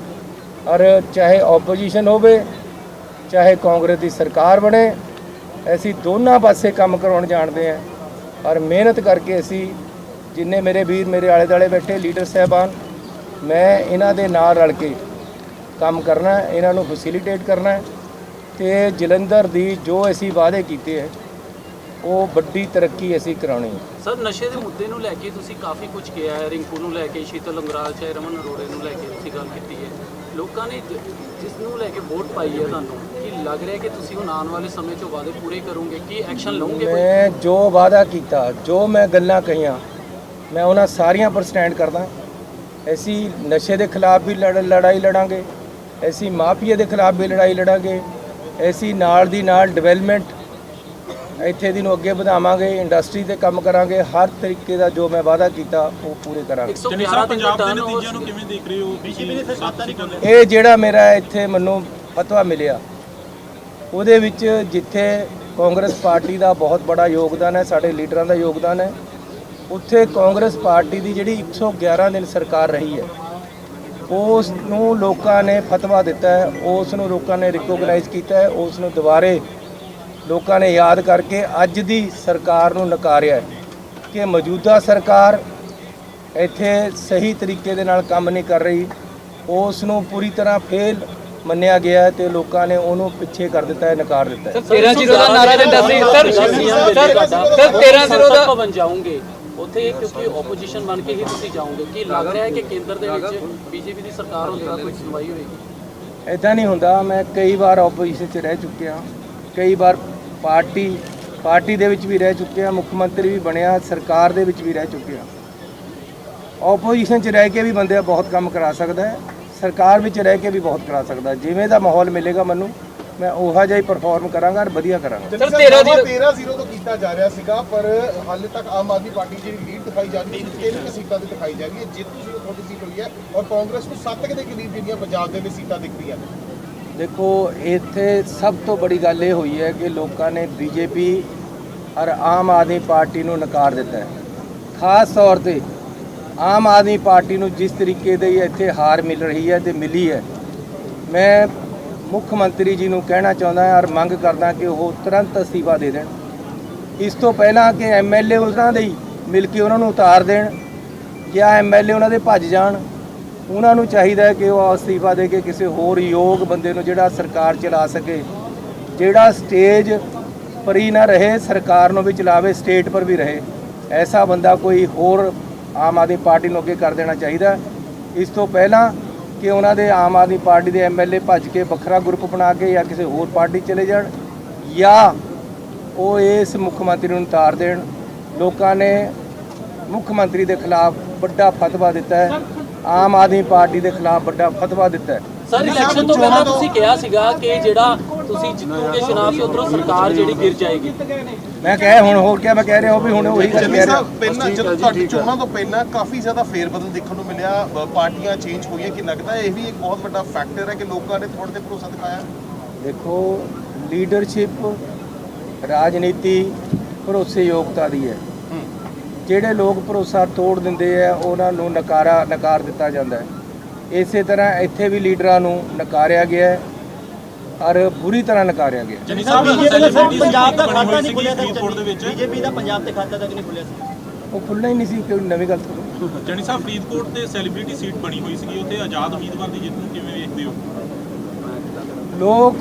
ਔਰ ਚਾਹੇ ਆਪੋਜੀਸ਼ਨ ਹੋਵੇ ਚਾਹੇ ਕਾਂਗਰਸ ਦੀ ਸਰਕਾਰ ਬਣੇ, ਅਸੀਂ ਦੋਨਾਂ ਪਾਸੇ ਕੰਮ ਕਰਾਉਣ ਜਾਣਦੇ ਹਾਂ। ਔਰ ਮਿਹਨਤ ਕਰਕੇ ਅਸੀਂ ਜਿੰਨੇ ਮੇਰੇ ਵੀਰ ਮੇਰੇ ਆਲੇ ਦਾਲੇ ਬੈਠੇ, ਲੀਡਰ ਸਾਹਿਬਾਨ, ਮੈਂ ਇਹਨਾਂ ਦੇ ਨਾਲ ਰਲ ਕੇ ਕੰਮ ਕਰਨਾ, ਇਹਨਾਂ ਨੂੰ ਫੈਸਿਲਿਟੇਟ ਕਰਨਾ ਹੈ ਤੇ ਜਲੰਧਰ ਦੀ ਜੋ ਅਸੀਂ ਵਾਅਦੇ ਕੀਤੇ ਹੈ, ਉਹ ਵੱਡੀ ਤਰੱਕੀ ਅਸੀਂ ਕਰਾਉਣੀ ਹੈ। ਸਰ, ਨਸ਼ੇ ਦੇ ਮੁੱਦੇ ਨੂੰ ਲੈ ਕੇ ਤੁਸੀਂ ਕਾਫੀ ਕੁਝ ਕਿਹਾ ਹੈ। ਰਿੰਕੂ ਨੂੰ ਲੈ ਕੇ, ਸ਼ੀਤਲ ਅੰਗਰਾਲ, ਚਾਹੇ ਰਮਨ ਅਰੋੜੇ ਨੂੰ ਲੈ ਕੇ ਤੁਸੀਂ ਗੱਲ ਕੀਤੀ ਹੈ। ਲੋਕਾਂ ਨੇ ਜਿਸ ਨੂੰ ਲੈ ਕੇ ਵੋਟ ਪਾਈ ਹੈ ਤੁਹਾਨੂੰ ਲੱਗ ਰਿਹਾ ਕਿ ਤੁਸੀਂ ਹੁਣ ਆਉਣ ਵਾਲੇ ਸਮੇਂ 'ਚ ਵਾਅਦੇ ਪੂਰੇ ਕਰੋਗੇ? ਕੀ ਐਕਸ਼ਨ ਲਓਗੇ ਮੈਂ ਜੋ ਵਾਅਦਾ ਕੀਤਾ ਜੋ ਮੈਂ ਗੱਲਾਂ ਕਹੀਆਂ ਮੈਂ ਉਹਨਾਂ ਸਾਰੀਆਂ ਪਰ ਸਟੈਂਡ ਕਰਦਾ। ਅਸੀਂ ਨਸ਼ੇ ਦੇ ਖਿਲਾਫ ਵੀ ਲੜ ਲੜਾਈ ਲੜਾਂਗੇ ਅਸੀਂ ਮਾਫੀਆ ਦੇ ਖਿਲਾਫ ਵੀ ਲੜਾਈ ਲੜਾਂਗੇ ਅਸੀਂ ਨਾਲ ਦੀ ਨਾਲ ਡਿਵੈਲਪਮੈਂਟ ਇੱਥੇ ਦੀ ਨੂੰ ਅੱਗੇ ਵਧਾਵਾਂਗੇ ਇੰਡਸਟਰੀ ਤੇ ਕੰਮ ਕਰਾਂਗੇ ਹਰ ਤਰੀਕੇ ਦਾ ਜੋ ਮੈਂ ਵਾਅਦਾ ਕੀਤਾ ਉਹ ਪੂਰੇ ਕਰਾਂਗੇ। ਜਨੀ 111 ਸਾਹਿਬ ਦਿਨ ਪੰਜਾਬ ਦਾ ਦੇ ਟਰਨ ਨਤੀਜਿਆਂ ਨੂੰ ਕਿਵੇਂ ਦੇਖ ਰਹੇ ਹੋ? ਬੀਜੇਪੀ ਨੇ ਫਿਰ ਖਾਤਾ ਨਹੀਂ ਖੋਲ੍ਹਿਆ ਇਹ ਜਿਹੜਾ ਮੇਰਾ ਇੱਥੇ ਮੈਨੂੰ ਫਤਵਾ ਮਿਲਿਆ ਉਹਦੇ ਵਿੱਚ ਜਿੱਥੇ ਕਾਂਗਰਸ ਪਾਰਟੀ ਦਾ ਬਹੁਤ ਬੜਾ ਯੋਗਦਾਨ ਹੈ, ਸਾਡੇ ਲੀਡਰਾਂ ਦਾ ਯੋਗਦਾਨ ਹੈ, ਉੱਥੇ ਕਾਂਗਰਸ ਪਾਰਟੀ ਦੀ ਜਿਹੜੀ 111 ਦਿਨ ਸਰਕਾਰ ਰਹੀ ਹੈ, ਉਸ ਨੂੰ ਲੋਕਾਂ ਨੇ ਫਤਵਾ ਦਿੱਤਾ ਹੈ, ਉਸ ਨੂੰ ਲੋਕਾਂ ਨੇ ਰਿਕੋਗਨਾਈਜ਼ ਕੀਤਾ ਹੈ, ਉਸ ਨੂੰ ਦੁਬਾਰੇ ਲੋਕਾਂ ਨੇ ਯਾਦ ਕਰਕੇ ਅੱਜ ਦੀ ਸਰਕਾਰ ਨੂੰ ਨਕਾਰਿਆ ਕਿ ਮੌਜੂਦਾ ਸਰਕਾਰ ਇੱਥੇ ਸਹੀ ਤਰੀਕੇ ਦੇ ਨਾਲ ਕੰਮ ਨਹੀਂ ਕਰ ਰਹੀ, ਉਸ ਨੂੰ ਪੂਰੀ ਤਰ੍ਹਾਂ ਫੇਲ ਮੰਨਿਆ ਗਿਆ ਤੇ ਲੋਕਾਂ ਨੇ ਉਹਨੂੰ ਪਿੱਛੇ ਕਰ ਦਿੱਤਾ ਹੈ ਨਕਾਰ ਦਿੱਤਾ ਹੈ। 13 ਜ਼ੀਰੋ ਦਾ ਨਾਰਾ ਦਿੰਦਾ ਸੀ ਸਰ ਸਰ ਸਰ 13 ਜ਼ੀਰੋ ਦਾ ਭਵਨ ਜਾਓਗੇ ਉੱਥੇ ਕਿਉਂਕਿ ਆਪੋਜੀਸ਼ਨ ਬਣ ਕੇ ਹੀ ਤੁਸੀਂ ਜਾਓਗੇ। ਕੀ ਲੱਗ ਰਿਹਾ ਹੈ ਕਿ ਕੇਂਦਰ ਦੇ ਵਿੱਚ ਬੀਜੇਪੀ ਦੀ ਸਰਕਾਰ ਹੋਵੇਗਾ ਕੋਈ ਸੁਣਵਾਈ ਹੋਵੇਗੀ ਇਦਾਂ ਨਹੀਂ ਹੁੰਦਾ। ਮੈਂ ਕਈ ਵਾਰ ਆਪੋਜੀਸ਼ਨ 'ਚ ਰਹਿ ਚੁੱਕਿਆ ਕਈ ਵਾਰ ਪਾਰਟੀ ਪਾਰਟੀ ਦੇ ਵਿੱਚ ਵੀ ਰਹਿ ਚੁੱਕਿਆ ਮੁੱਖ ਮੰਤਰੀ ਵੀ ਬਣਿਆ ਸਰਕਾਰ ਦੇ ਵਿੱਚ ਵੀ ਰਹਿ ਚੁੱਕਿਆ ਆਪੋਜੀਸ਼ਨ 'ਚ ਰਹਿ ਕੇ ਵੀ ਬੰਦੇ ਬਹੁਤ ਕੰਮ ਕਰਾ ਸਕਦਾ ਹੈ। ਸਰਕਾਰ ਵਿੱਚ ਰਹਿ ਕੇ ਵੀ ਬਹੁਤ ਕਰਾ ਸਕਦਾ। ਜਿਵੇਂ ਦਾ ਮਾਹੌਲ ਮਿਲੇਗਾ ਮੈਨੂੰ ਮੈਂ ਉਹੋ ਜਿਹਾ ਹੀ ਪਰਫਾਰਮ ਕਰਾਂਗਾ ਔਰ ਵਧੀਆ ਕਰਾਂਗਾ। ਸਰ 13 13 0 ਤੋਂ ਕੀਤਾ ਜਾ ਰਿਹਾ ਸੀਗਾ ਪਰ ਹਾਲੇ ਤੱਕ ਆਮ ਆਦਮੀ ਪਾਰਟੀ ਜਿਹੜੀ ਲੀਡ ਦਿਖਾਈ ਜਾ ਰਹੀ ਹੈ ਤਿੰਨ ਕੁ ਸੀਟਾਂ ਤੇ ਦਿਖਾਈ ਜਾ ਰਹੀ ਹੈ? ਜਿੱਤ ਤੁਸੀਂ ਤੁਹਾਡੀ ਸੀਟ ਹੋਈ ਹੈ ਔਰ ਕਾਂਗਰਸ ਨੂੰ 7 ਦੇ ਕਰੀਬ ਜਿਹੜੀਆਂ ਪੰਜਾਬ ਦੇ ਵਿੱਚ ਸੀਟਾਂ ਦਿਖ ਰਹੀਆਂ ਨੇ? ਦੇਖੋ ਇੱਥੇ ਸਭ ਤੋਂ ਬੜੀ ਗੱਲ ਇਹ ਹੋਈ ਹੈ ਕਿ ਲੋਕਾਂ ਨੇ ਬੀਜੇਪੀ ਔਰ ਆਮ ਆਦਮੀ ਪਾਰਟੀ ਨੂੰ ਨਕਾਰ ਦਿੱਤਾ ਹੈ। ਖਾਸ ਤੌਰ ਤੇ ਆਮ ਆਦਮੀ ਪਾਰਟੀ ਨੂੰ ਜਿਸ ਤਰੀਕੇ ਦੀ ਇੱਥੇ ਹਾਰ ਮਿਲ ਰਹੀ ਹੈ ਤੇ ਮਿਲੀ ਹੈ, ਮੈਂ ਮੁੱਖ ਮੰਤਰੀ ਜੀ ਨੂੰ ਕਹਿਣਾ ਚਾਹੁੰਦਾ ਹਾਂ ਔਰ ਮੰਗ ਕਰਦਾ ਕਿ ਉਹ ਤੁਰੰਤ ਅਸਤੀਫਾ ਦੇ ਦੇਣ। ਇਸ ਤੋਂ ਪਹਿਲਾਂ ਕਿ ਐਮਐਲਏ ਉਹਨਾਂ ਦੇ ਹੀ ਮਿਲ ਕੇ ਉਹਨਾਂ ਨੂੰ ਉਤਾਰ ਦੇਣ ਜਾਂ ਐਮਐਲਏ ਉਹਨਾਂ ਦੇ ਭੱਜ ਜਾਣ, ਉਹਨਾਂ ਨੂੰ ਚਾਹੀਦਾ ਹੈ ਕਿ ਉਹ ਅਸਤੀਫਾ ਦੇ ਕੇ ਕਿਸੇ ਹੋਰ ਯੋਗ ਬੰਦੇ ਨੂੰ ਜਿਹੜਾ ਸਰਕਾਰ ਚਲਾ ਸਕੇ, ਜਿਹੜਾ ਸਟੇਜ ਪਰ ਹੀ ਨਾ ਰਹੇ, ਸਰਕਾਰ ਨੂੰ ਵੀ ਚਲਾਵੇ, ਸਟੇਟ ਪਰ ਵੀ ਰਹੇ। ਐਸਾ ਬੰਦਾ ਕੋਈ ਹੋਰ ਆਮ ਆਦਮੀ ਪਾਰਟੀ ਨੂੰ ਅੱਗੇ ਕਰ ਦੇਣਾ ਚਾਹੀਦਾ। ਇਸ ਤੋਂ ਪਹਿਲਾਂ ਕਿ ਉਹਨਾਂ ਦੇ ਆਮ ਆਦਮੀ ਪਾਰਟੀ ਦੇ ਐਮਐਲਏ ਭੱਜ ਕੇ ਵੱਖਰਾ ਗਰੁੱਪ ਬਣਾ ਕੇ ਜਾਂ ਕਿਸੇ ਹੋਰ ਪਾਰਟੀ ਚਲੇ ਜਾਣ ਜਾਂ ਉਹ ਇਸ ਮੁੱਖ ਮੰਤਰੀ ਨੂੰ ਤਾਰ ਦੇਣ। ਲੋਕਾਂ ਨੇ ਮੁੱਖ ਮੰਤਰੀ ਦੇ ਖਿਲਾਫ ਵੱਡਾ ਫਤਵਾ ਦਿੱਤਾ ਹੈ। ਆਮ ਆਦਮੀ ਪਾਰਟੀ ਦੇ ਖਿਲਾਫ ਵੱਡਾ ਫਤਵਾ ਦਿੱਤਾ ਹੈ। ਸਰ ਇਲੈਕਸ਼ਨ ਤੋਂ ਪਹਿਲਾਂ ਤੁਸੀਂ ਕਿਹਾ ਸੀਗਾ ਕਿ ਜਿਹੜਾ ਤੁਸੀਂ ਜਿੱਤੋਗੇ ਚੁਣਾਵ ਸੀ ਉਧਰੋਂ ਸਰਕਾਰ ਜਿਹੜੀ ਗਿਰ ਜਾਏਗੀ। ਮੈਂ ਕਹਿ ਹੁਣ ਹੋਰ ਕਿਆ ਮੈਂ ਕਹਿ ਰਿਹਾ ਹਾਂ ਵੀ ਹੁਣ ਉਹੀ ਗੱਲ ਕਹਿ ਰਿਹਾ। ਸਾਹਿਬ ਪਹਿਲਾਂ ਜਦੋਂ ਤੁਹਾਡੀ ਚੋਣਾਂ ਤੋਂ ਪਹਿਲਾਂ ਕਾਫੀ ਜ਼ਿਆਦਾ ਫੇਰਬਦਲ ਦੇਖਣ ਨੂੰ ਮਿਲਿਆ ਬ- ਪਾਰਟੀਆਂ ਚੇਂਜ ਹੋਈਆਂ ਕਿ ਲੱਗਦਾ ਇਹ ਵੀ ਇੱਕ ਬਹੁਤ ਵੱਡਾ ਫੈਕਟਰ ਹੈ ਕਿ ਲੋਕਾਂ ਨੇ ਥੋੜੇ ਤੇ ਭਰੋਸਾ ਦਿਖਾਇਆ? ਦੇਖੋ ਲੀਡਰਸ਼ਿਪ ਰਾਜਨੀਤੀ ਭਰੋਸੇਯੋਗਤਾ ਦੀ ਹੈ। ਜਿਹੜੇ ਲੋਕ ਭਰੋਸਾ ਤੋੜ ਦਿੰਦੇ ਆ ਉਹਨਾਂ ਨੂੰ ਨਕਾਰਾ ਨਕਾਰ ਦਿੱਤਾ ਜਾਂਦਾ ਹੈ। ਇਸੇ ਤਰ੍ਹਾਂ ਇੱਥੇ ਵੀ ਲੀਡਰਾਂ ਨੂੰ ਨਕਾਰਿਆ ਗਿਆ ਹੈ। ਔਰ ਬੁਰੀ ਤਰ੍ਹਾਂ ਨਕਾਰਿਆ ਗਿਆ। ਜਨੀ ਸਾਹਿਬ ਸਾਹਿਬ ਬੀਜੇਪੀ ਸੈਲੀਬ੍ਰਿਟੀ ਪੰਜਾਬ ਦਾ ਬਣੀ ਖਾਤਾ ਹੋਈ ਨਹੀਂ ਸੀਗੀ ਖੁੱਲਿਆ ਫਰੀਦਕੋਟ ਦੇ ਵਿੱਚ। ਬੀਜੇਪੀ ਦਾ ਪੰਜਾਬ ਤੇ ਖਾਤਾ ਤੱਕ ਨਹੀਂ ਖੁੱਲਿਆ ਸੀ। ਉਹ ਖੁੱਲ੍ਹਣਾ ਹੀ ਨਹੀਂ ਸੀ ਕੋਈ ਨਵੀਂ ਗੱਲ ਤੋਂ ਜਨੀ ਸਾਹਿਬ ਫਰੀਦਕੋਟ ਤੇ ਸੈਲੀਬ੍ਰਿਟੀ ਸੀਟ ਬਣੀ ਹੋਈ ਸੀਗੀ ਉੱਥੇ ਆਜ਼ਾਦ ਉਮੀਦਵਾਰ ਦੀ ਜਿੱਤ ਨੂੰ ਕਿਵੇਂ ਵੇਖਦੇ ਹੋ? ਲੋਕ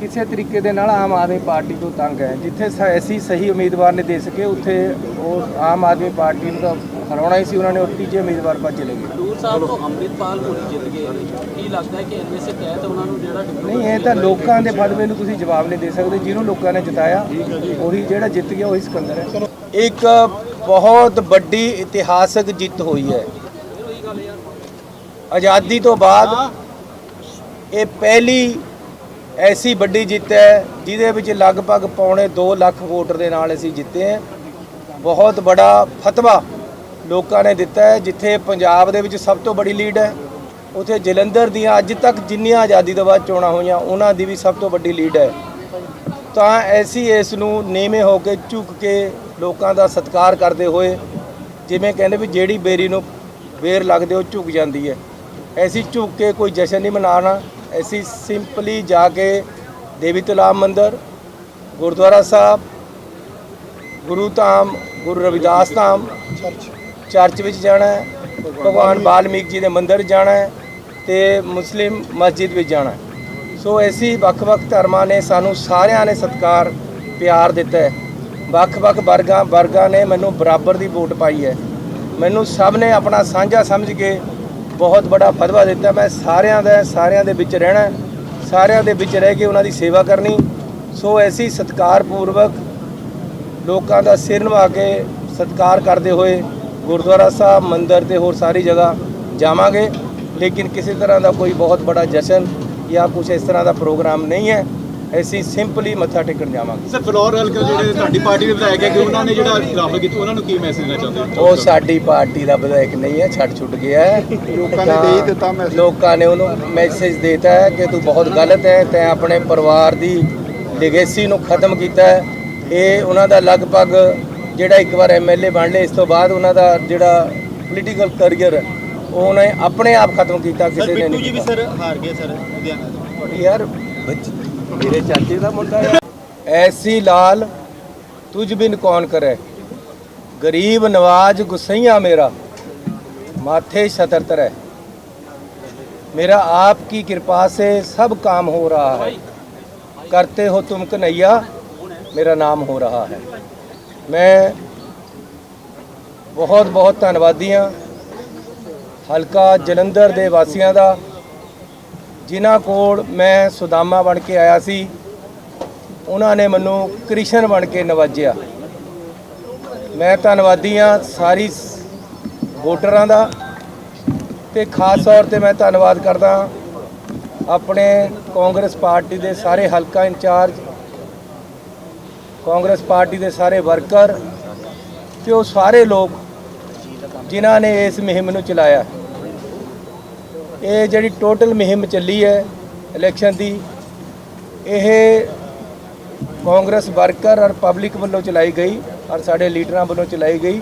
ਕਿਸੇ ਤਰੀਕੇ ਦੇ ਨਾਲ ਆਮ ਆਦਮੀ ਪਾਰਟੀ ਤੋਂ ਤੰਗ ਹੈ। ਜਿੱਥੇ ਐਸੀ ਸਹੀ ਉਮੀਦਵਾਰ ਨੇ ਦੇ ਸਕੇ ਉੱਥੇ ਉਹ ਆਮ ਆਦਮੀ ਪਾਰਟੀ ਨੂੰ ਤਾਂ ਹਰਾਉਣਾ ਹੀ ਸੀ ਉਹਨਾਂ ਨੇ ਉਹ ਤੀਜੇ ਉਮੀਦਵਾਰ ਪਰ ਚਲੇ ਗਏ। ਦੂਰ ਸਾਹਿਬ ਤੋਂ ਅੰਮ੍ਰਿਤਪਾਲ ਹੋਣੀ ਜਿੱਤ ਗਏ। ਕੀ ਲੱਗਦਾ ਹੈ ਕਿ ਇੰਨੇ ਸੇ ਤਹਿਤ ਉਹਨਾਂ ਨੂੰ ਜਿਹੜਾ ਨਹੀਂ ਇਹ ਤਾਂ ਲੋਕਾਂ ਦੇ ਫਤਵੇ ਨੂੰ ਤੁਸੀਂ ਜਵਾਬ ਨਹੀਂ ਦੇ ਸਕਦੇ ਜਿਹਨੂੰ ਲੋਕਾਂ ਨੇ ਜਿਤਾਇਆ ਉਹੀ ਜਿਹੜਾ ਜਿੱਤ ਗਿਆ ਉਹੀ ਸਿਕੰਦਰ ਹੈ। ਇੱਕ ਬਹੁਤ ਵੱਡੀ ਇਤਿਹਾਸਕ ਜਿੱਤ ਹੋਈ ਹੈ। ਆਜ਼ਾਦੀ ਤੋਂ ਬਾਅਦ ਇਹ ਪਹਿਲੀ ਐਸੀ ਵੱਡੀ ਜਿੱਤ ਹੈ ਜਿਹਦੇ ਵਿੱਚ ਲਗਭਗ ਪੌਣੇ 2 ਲੱਖ ਵੋਟਰ ਦੇ ਨਾਲ ਅਸੀਂ ਜਿੱਤੇ ਹਾਂ। ਬਹੁਤ ਬੜਾ ਫਤਵਾ। ਲੋਕਾਂ ਨੇ ਦਿੱਤਾ ਹੈ, ਜਿੱਥੇ ਪੰਜਾਬ ਦੇ ਵਿੱਚ ਸਭ ਤੋਂ ਬੜੀ ਲੀਡ ਹੈ। ਉਥੇ ਜਲੰਧਰ ਦੀਆਂ ਅੱਜ ਤੱਕ ਜਿੰਨੀਆਂ ਆਜ਼ਾਦੀ ਤੋਂ ਬਾਅਦ ਚੋਣਾਂ ਹੋਈਆਂ, ਉਹਨਾਂ ਦੀ ਵੀ ਸਭ ਤੋਂ ਵੱਡੀ ਲੀਡ ਹੈ। ਤਾਂ ਐਸੀ ਇਸ ਨੂੰ ਨੀਵੇਂ ਹੋ ਕੇ ਝੁਕ ਕੇ ਲੋਕਾਂ ਦਾ ਸਤਿਕਾਰ ਕਰਦੇ ਹੋਏ, ਜਿਵੇਂ ਕਹਿੰਦੇ ਵੀ ਜਿਹੜੀ ਬੇਰੀ ਨੂੰ ਵੇਰ ਲੱਗਦੇ ਉਹ ਝੁਕ ਜਾਂਦੀ ਹੈ। ਐਸੀ ਝੁਕ ਕੇ ਕੋਈ ਜਸ਼ਨ ਨਹੀਂ ਮਨਾਉਣਾ, ਐਸੀ ਸਿੰਪਲੀ ਜਾ ਕੇ ਦੇਵੀ ਤਲਾਬ ਮੰਦਰ, ਗੁਰਦੁਆਰਾ ਸਾਹਿਬ, ਗੁਰੂ ਧਾਮ, ਗੁਰੂ ਰਵਿਦਾਸ ਧਾਮ ਚਰਚ ਚਰਚ ਵਿੱਚ ਜਾਣਾ ਹੈ, ਭਗਵਾਨ ਬਾਲਮੀਕ ਜੀ ਦੇ ਮੰਦਿਰ ਜਾਣਾ ਹੈ ਤੇ ਮੁਸਲਿਮ ਮਸਜਿਦ ਵਿੱਚ ਜਾਣਾ ਹੈ। ਸੋ ਐਸੀ ਵੱਖ-ਵੱਖ ਧਰਮਾਂ ਨੇ ਸਾਨੂੰ ਸਾਰਿਆਂ ਨੇ ਸਤਿਕਾਰ, ਪਿਆਰ ਦਿੱਤਾ ਹੈ। ਵੱਖ-ਵੱਖ ਵਰਗਾਂ ਵਰਗਾਂ ਨੇ ਮੈਨੂੰ ਬਰਾਬਰ ਦੀ ਵੋਟ ਪਾਈ ਹੈ। ਮੈਨੂੰ ਸਭ ਨੇ ਆਪਣਾ ਸਾਂਝਾ ਸਮਝ ਕੇ ਬਹੁਤ ਬੜਾ ਫਤਵਾ ਦਿੱਤਾ। ਮੈਂ ਸਾਰਿਆਂ ਦਾ ਸਾਰਿਆਂ ਦੇ ਵਿੱਚ ਰਹਿਣਾ ਸਾਰਿਆਂ ਦੇ ਵਿੱਚ ਰਹਿ ਕੇ ਉਹਨਾਂ ਦੀ ਸੇਵਾ ਕਰਨੀ। ਸੋ ਐਸੀ ਸਤਿਕਾਰਪੂਰਵਕ ਲੋਕਾਂ ਦਾ ਸਿਰ ਨਿਭਾ ਕੇ ਸਤਿਕਾਰ ਕਰਦੇ ਹੋਏ ਗੁਰਦੁਆਰਾ ਸਾਹਿਬ ਮੰਦਿਰ ਤੇ ਹੋਰ ਸਾਰੀ ਜਗ੍ਹਾ ਜਾਵਾਂਗੇ। ਲੇਕਿਨ ਕਿਸੇ ਤਰ੍ਹਾਂ ਦਾ ਕੋਈ ਬਹੁਤ ਬੜਾ ਜਸ਼ਨ ਜਾਂ ਕੁਝ ਇਸ ਤਰ੍ਹਾਂ ਦਾ ਪ੍ਰੋਗਰਾਮ ਨਹੀਂ ਹੈ। ਅਸੀਂ ਸਿੰਪਲੀ ਮੱਥਾ ਟੇਕਣ ਜਾਵਾਂਗੇ। ਸਰ ਫਲੋਰ ਹਲਕੇ ਜਿਹੜੇ ਤੁਹਾਡੀ ਪਾਰਟੀ ਦੇ ਵਿਧਾਇਕ ਹੈ ਕਿ ਉਹਨਾਂ ਨੇ ਜਿਹੜਾ ਰਾਫਲ ਕੀਤਾ ਉਹਨਾਂ ਨੂੰ ਕੀ ਮੈਸੇਜ ਦੇਣਾ ਚਾਹੁੰਦੇ ਹੋ? ਉਹ ਸਾਡੀ ਪਾਰਟੀ ਦਾ ਵਿਧਾਇਕ ਨਹੀਂ ਹੈ ਛੱਡ ਛੁੱਟ ਗਿਆ ਹੈ। ਲੋਕਾਂ ਨੇ ਦੇ ਦਿੱਤਾ ਮੈਸੇਜ ਲੋਕਾਂ ਨੇ ਉਹਨੂੰ ਮੈਸੇਜ ਦਿੱਤਾ ਹੈ ਕਿ ਤੂੰ ਬਹੁਤ ਗਲਤ ਹੈ ਤੈਂ ਆਪਣੇ ਪਰਿਵਾਰ ਦੀ ਲੈਗੇਸੀ ਨੂੰ ਖਤਮ ਕੀਤਾ ਹੈ। ਇਹ ਉਹਨਾਂ ਦਾ ਲਗਭਗ ਜਿਹੜਾ ਇੱਕ ਵਾਰ ਐਮਐਲਏ ਬਣ ਲਏ ਇਸ ਤੋਂ ਬਾਅਦ ਉਹਨਾਂ ਦਾ ਜਿਹੜਾ ਪੋਲੀਟੀਕਲ ਕੈਰੀਅਰ ਉਹ ਉਹਨੇ ਆਪਣੇ ਆਪ ਖਤਮ ਕੀਤਾ ਸਰ ਕਿਸੇ ਨੇ ਬਿੱਟੂ ਨਹੀਂ ਜੀ ਵੀ ਕੀਤਾ ਸਰ ਹਾਰ ਗਏ ਸਰ ਲੁਧਿਆਣਾ ਤੋਂ ਯਾਰ ਬੱਚ- ਮੇਰੇ ਚਾਚੇ ਦਾ ਮੁੰਡਾ ਹੈ ਐਸੀ ਲਾਲ ਤੁਝ ਬਿਨ ਕੌਣ ਕਰੇ ਗਰੀਬ ਨਵਾਜ ਗੁਸਈਆ ਮੇਰਾ माथे छतर है मेरा आपकी कृपा से सब काम हो रहा है करते हो तुम कन्हैया मेरा नाम हो रहा है ਮੈਂ ਬਹੁਤ ਬਹੁਤ ਧੰਨਵਾਦੀ ਹਾਂ ਹਲਕਾ ਜਲੰਧਰ ਦੇ ਵਾਸੀਆਂ ਦਾ, ਜਿਨ੍ਹਾਂ ਕੋਲ ਮੈਂ ਸੁਦਾਮਾ ਬਣ ਕੇ ਆਇਆ ਸੀ। ਉਹਨਾਂ ਨੇ ਮੈਨੂੰ ਕ੍ਰਿਸ਼ਨ ਬਣ ਕੇ ਨਵਾਜਿਆ। ਮੈਂ ਧੰਨਵਾਦੀ ਹਾਂ ਸਾਰੀ ਵੋਟਰਾਂ ਦਾ ਤੇ ਖਾਸ ਤੌਰ ਤੇ ਮੈਂ ਧੰਨਵਾਦ ਕਰਦਾ ਆਪਣੇ ਕਾਂਗਰਸ ਪਾਰਟੀ ਦੇ ਸਾਰੇ ਹਲਕਾ ਇੰਚਾਰਜ ਕਾਂਗਰਸ ਪਾਰਟੀ ਦੇ ਸਾਰੇ ਵਰਕਰ ਤੇ ਉਹ ਸਾਰੇ ਲੋਕ ਜਿਨ੍ਹਾਂ ਨੇ ਇਸ ਮੁਹਿੰਮ ਨੂੰ ਚਲਾਇਆ। ਇਹ ਜਿਹੜੀ ਟੋਟਲ ਮੁਹਿੰਮ ਚੱਲੀ ਹੈ ਇਲੈਕਸ਼ਨ ਦੀ, ਇਹ ਕਾਂਗਰਸ ਵਰਕਰ ਔਰ ਪਬਲਿਕ ਵੱਲੋਂ ਚਲਾਈ ਗਈ ਔਰ ਸਾਡੇ ਲੀਡਰਾਂ ਵੱਲੋਂ ਚਲਾਈ ਗਈ।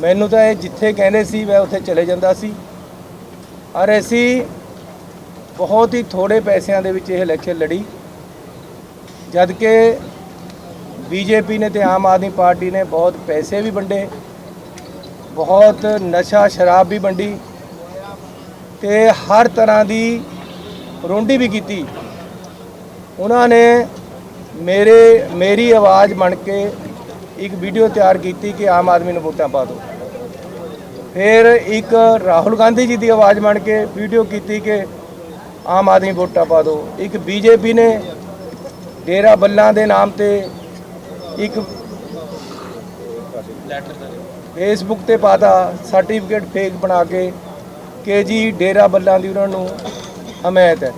ਮੈਨੂੰ ਤਾਂ ਇਹ ਜਿੱਥੇ ਕਹਿੰਦੇ ਸੀ ਮੈਂ ਉੱਥੇ ਚਲੇ ਜਾਂਦਾ ਸੀ। ਔਰ ਅਸੀਂ ਬਹੁਤ ਹੀ ਥੋੜੇ ਪੈਸਿਆਂ ਦੇ ਵਿੱਚ ਇਹ ਇਲੈਕਸ਼ਨ ਲੜੀ। ਜਦ ਕਿ ਬੀਜੇਪੀ ਨੇ ਤੇ ਆਮ ਆਦਮੀ ਪਾਰਟੀ ਨੇ ਬਹੁਤ ਪੈਸੇ ਵੀ ਵੰਡੇ, ਬਹੁਤ ਨਸ਼ਾ ਸ਼ਰਾਬ ਵੀ ਵੰਡੀ ਤੇ ਹਰ ਤਰ੍ਹਾਂ ਦੀ ਰੋਂਡੀ ਵੀ ਕੀਤੀ। ਉਹਨਾਂ ਨੇ ਮੇਰੇ, ਮੇਰੀ ਆਵਾਜ਼ ਬਣ ਕੇ ਇੱਕ ਵੀਡੀਓ ਤਿਆਰ ਕੀਤੀ ਕਿ ਆਮ ਆਦਮੀ ਨੂੰ ਵੋਟਾਂ ਪਾ ਦਿਓ। ਫਿਰ ਇੱਕ ਰਾਹੁਲ ਗਾਂਧੀ ਜੀ ਦੀ ਆਵਾਜ਼ ਬਣ ਕੇ ਵੀਡੀਓ ਕੀਤੀ ਕਿ ਆਮ ਆਦਮੀ ਵੋਟਾਂ ਪਾ ਦਿਓ। ਇੱਕ ਬੀਜੇਪੀ ਨੇ ਡੇਰਾ ਬੱਲਾਂ ਦੇ ਨਾਮ ਤੇ ਇੱਕ ਫੇਸਬੁੱਕ ਤੇ ਪਾਤਾ ਸਰਟੀਫਿਕੇਟ ਫੇਕ ਬਣਾ ਕੇ ਕਿ ਜੀ ਡੇਰਾ ਬੱਲਾਂ ਦੀ ਉਹਨਾਂ ਨੂੰ ਹਮਾਇਤ ਹੈ।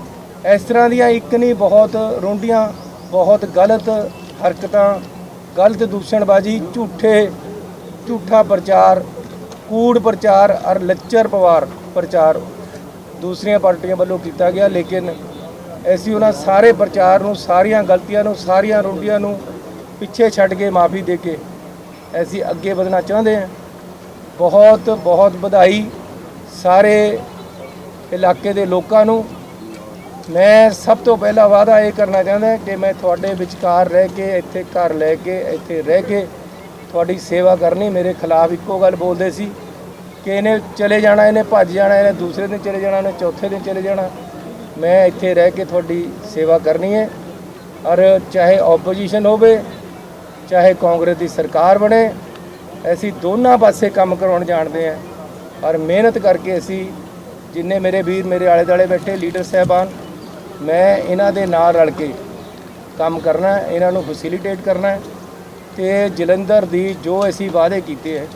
ਇਸ ਤਰ੍ਹਾਂ ਦੀਆਂ ਇੱਕ ਨਹੀਂ, ਬਹੁਤ ਰੋਂਡੀਆਂ, ਬਹੁਤ ਗਲਤ ਹਰਕਤਾਂ, ਗਲਤ ਦੂਸ਼ਣਬਾਜ਼ੀ, ਝੂਠੇ, ਝੂਠਾ ਪ੍ਰਚਾਰ, ਕੂੜ ਪ੍ਰਚਾਰ ਔਰ ਲੱਚਰ ਪਵਾਰ ਪ੍ਰਚਾਰ ਦੂਸਰੀਆਂ ਪਾਰਟੀਆਂ ਵੱਲੋਂ ਕੀਤਾ ਗਿਆ, ਲੇਕਿਨ ਅਸੀਂ ਉਹਨਾਂ ਸਾਰੇ ਪ੍ਰਚਾਰ ਨੂੰ, ਸਾਰੀਆਂ ਗਲਤੀਆਂ ਨੂੰ, ਸਾਰੀਆਂ ਰੋਂਡੀਆਂ ਨੂੰ ਪਿੱਛੇ ਛੱਡ ਕੇ ਮਾਫੀ ਦੇ ਕੇ ਅਸੀਂ ਅੱਗੇ ਵਧਣਾ ਚਾਹੁੰਦੇ ਹਾਂ। ਬਹੁਤ ਬਹੁਤ ਵਧਾਈ ਸਾਰੇ ਇਲਾਕੇ ਦੇ ਲੋਕਾਂ ਨੂੰ। ਮੈਂ ਸਭ ਤੋਂ ਪਹਿਲਾ ਵਾਅਦਾ ਇਹ ਕਰਨਾ ਚਾਹੁੰਦਾ ਕਿ ਮੈਂ ਤੁਹਾਡੇ ਵਿਚਕਾਰ ਰਹਿ ਕੇ, ਇੱਥੇ ਘਰ ਲੈ ਕੇ, ਇੱਥੇ ਰਹਿ ਕੇ ਤੁਹਾਡੀ ਸੇਵਾ ਕਰਨੀ। ਮੇਰੇ ਖਿਲਾਫ ਇੱਕੋ ਗੱਲ ਬੋਲਦੇ ਸੀ ਕਿ ਇਹਨੇ ਚਲੇ ਜਾਣਾ, ਇਹਨੇ ਭੱਜ ਜਾਣਾ, ਇਹਨੇ ਦੂਸਰੇ ਦਿਨ ਚਲੇ ਜਾਣਾ, ਇਹਨੇ ਚੌਥੇ ਦਿਨ ਚਲੇ ਜਾਣਾ। ਮੈਂ ਇੱਥੇ ਰਹਿ ਕੇ ਤੁਹਾਡੀ ਸੇਵਾ ਕਰਨੀ ਹੈ। ਔਰ ਚਾਹੇ ਆਪੋਜੀਸ਼ਨ ਹੋਵੇ ਚਾਹੇ ਕਾਂਗਰਸ ਦੀ ਸਰਕਾਰ ਬਣੇ, ਅਸੀਂ ਦੋਨਾਂ ਪਾਸੇ ਕੰਮ ਕਰਾਉਣ ਜਾਣਦੇ ਹਾਂ। ਔਰ ਮਿਹਨਤ ਕਰਕੇ ਅਸੀਂ ਜਿੰਨੇ ਮੇਰੇ ਵੀਰ ਮੇਰੇ ਆਲੇ ਦਾਲੇ ਬੈਠੇ, ਲੀਡਰ ਸਾਹਿਬਾਨ, ਮੈਂ ਇਹਨਾਂ ਦੇ ਨਾਲ ਰਲ ਕੇ ਕੰਮ ਕਰਨਾ, ਇਹਨਾਂ ਨੂੰ ਫੈਸਿਲਿਟੇਟ ਕਰਨਾ ਹੈ ਤੇ ਜਲੰਧਰ ਦੀ ਜੋ ਅਸੀਂ ਵਾਅਦੇ ਕੀਤੇ ਹੈ,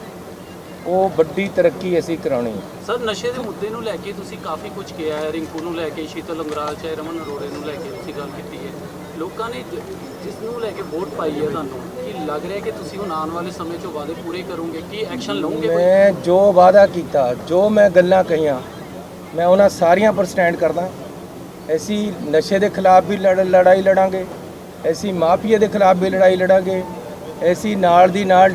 ਉਹ ਵੱਡੀ ਤਰੱਕੀ ਅਸੀਂ ਕਰਾਉਣੀ ਹੈ। ਸਰ, ਨਸ਼ੇ ਦੇ ਮੁੱਦੇ ਨੂੰ ਲੈ ਕੇ ਤੁਸੀਂ ਕਾਫੀ ਕੁਝ ਕਿਹਾ ਹੈ। ਰਿੰਕੂ ਨੂੰ ਲੈ ਕੇ, ਸ਼ੀਤਲ ਅੰਗਰਾਲ, ਚਾਹੇ ਰਮਨ ਅਰੋੜੇ ਨੂੰ ਲੈ ਕੇ ਤੁਸੀਂ ਗੱਲ ਕੀਤੀ ਹੈ। ਲੋਕਾਂ ਨੇ ਜ- ਜਿਸ ਨੂੰ ਲੈ ਕੇ ਵੋਟ ਪਾਈ ਹੈ ਤੁਹਾਨੂੰ, ਕੀ ਲੱਗ ਰਿਹਾ ਕਿ ਤੁਸੀਂ ਹੁਣ ਆਉਣ ਵਾਲੇ ਸਮੇਂ 'ਚ ਵਾਅਦੇ ਪੂਰੇ ਕਰੋਗੇ? ਕੀ ਐਕਸ਼ਨ ਲਓਗੇ ਕੋਈ? ਮੈਂ ਜੋ ਵਾਅਦਾ ਕੀਤਾ, ਜੋ ਮੈਂ ਗੱਲਾਂ ਕਹੀਆਂ, ਮੈਂ ਉਹਨਾਂ ਸਾਰੀਆਂ ਪਰ ਸਟੈਂਡ ਕਰਦਾ। ਅਸੀਂ ਨਸ਼ੇ ਦੇ ਖਿਲਾਫ ਵੀ ਲੜ- ਲੜਾਈ ਲੜਾਂਗੇ ਅਸੀਂ ਮਾਫੀਆ ਦੇ ਖਿਲਾਫ ਵੀ ਲੜਾਈ ਲੜਾਂਗੇ ਅਸੀਂ ਨਾਲ ਦੀ ਨਾਲ